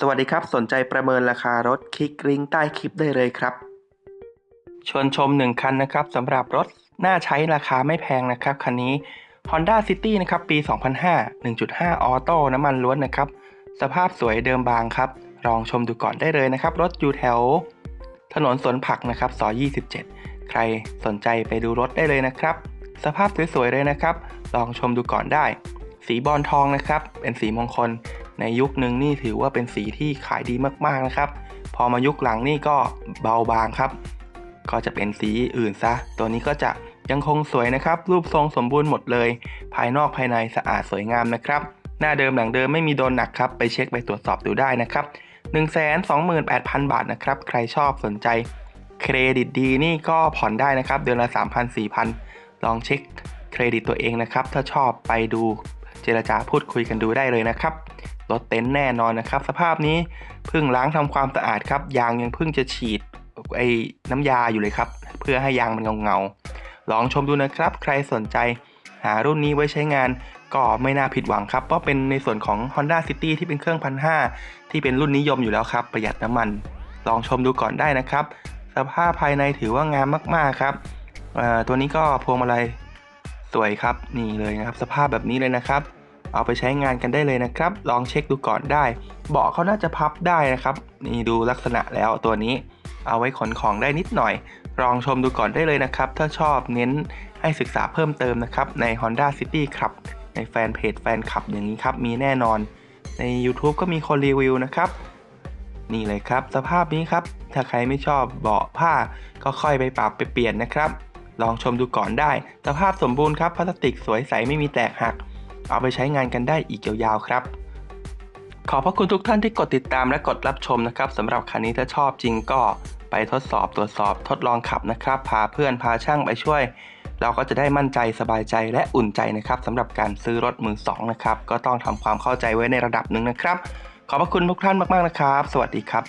สวัสดีครับ สนใจประเมินราคารถคลิกลิงก์ใต้คลิปได้เลยครับ ชวนชม 1 คันนะครับสำหรับรถน่าใช้ราคาไม่แพงนะครับ คันนี้ Honda City นะครับ ปี 2005 1.5 ออโต้น้ำมันล้วนนะครับ สภาพสวยเดิมบางครับ ลองชมดูก่อนได้เลยนะครับ รถอยู่แถว ถนนสวนผักนะครับซอย27 ใครสนใจไปดูรถได้เลยนะครับ สภาพสวยๆเลยนะครับ ลองชมดูก่อนได้ สีบอลทองนะครับ เป็นสีมงคล ในยุคหนึ่งนี่ถือว่าเป็นสีที่ขายดีมากๆนะครับ พอมายุคหลังนี่ก็เบาบางครับ ก็จะเป็นสีอื่นซะ ตัวนี้ก็จะยังคงสวยนะครับ รูปทรงสมบูรณ์หมดเลย ภายนอกภายในสะอาดสวยงามนะครับ หน้าเดิมหลังเดิมไม่มีโดนหนักครับ ไปเช็คไปตรวจสอบดูได้นะครับ 128,000 บาทนะครับ ใครชอบสนใจ เครดิตดีนี่ก็ผ่อนได้นะครับ เดือนละ 3,000 4,000 ลองเช็คเครดิตตัวเองนะครับ ถ้าชอบไปดู เจรจาพูดคุยกันดูได้เลยนะครับรถเต็นท์แน่นอนนะครับ สภาพนี้เพิ่งล้างทำความสะอาดครับ ยางยังเพิ่งจะฉีดไอ้น้ำยาอยู่เลยครับ เพื่อให้ยางมันเงาๆลองชมดูนะครับ ใครสนใจหารุ่นนี้ไว้ใช้งานก็ไม่น่าผิดหวังครับ เพราะเป็นในส่วนของ Honda City ที่เป็นเครื่องพันหที่เป็นรุ่นนิยมอยู่แล้วครับ ประหยัดน้ำมัน ลองชมดูก่อนได้นะครับ สภาพภายในถือว่างามมากๆครับตัวนี้ก็พวงมาลัย สวยครับนี่เลยนะครับ สภาพแบบนี้เลยนะครับ เอาไปใช้งานกันได้เลยนะครับ ลองเช็คดูก่อนได้ เบาะเขาน่าจะพับได้นะครับ นี่ดูลักษณะแล้วตัวนี้ เอาไว้ขนของได้นิดหน่อย ลองชมดูก่อนได้เลยนะครับ ถ้าชอบเน้นให้ศึกษาเพิ่มเติมนะครับ ใน Honda City ครับ ในแฟนเพจแฟนคลับอย่างนี้ครับ มีแน่นอน ใน YouTube ก็มีคนรีวิวนะครับนี่เลยครับ สภาพนี้ครับ ถ้าใครไม่ชอบเบาะผ้าก็ค่อยไปปรับไปเปลี่ยนนะครับ ลองชมดูก่อนได้ สภาพสมบูรณ์ครับพลาสติกสวยใสไม่มีแตกหัก เอาไปใช้งานกันได้อีกยาวๆครับ ขอบพระคุณทุกท่านที่กดติดตามและกดรับชมนะครับสำหรับคันนี้ถ้าชอบจริงก็ไปทดสอบตรวจสอบทดลองขับนะครับ พาเพื่อนพาช่างไปช่วย เราก็จะได้มั่นใจสบายใจและอุ่นใจนะครับสำหรับการซื้อรถมือสองนะครับก็ต้องทำความเข้าใจไว้ในระดับหนึ่งนะครับ ขอบพระคุณทุกท่านมากๆนะครับ สวัสดีครับ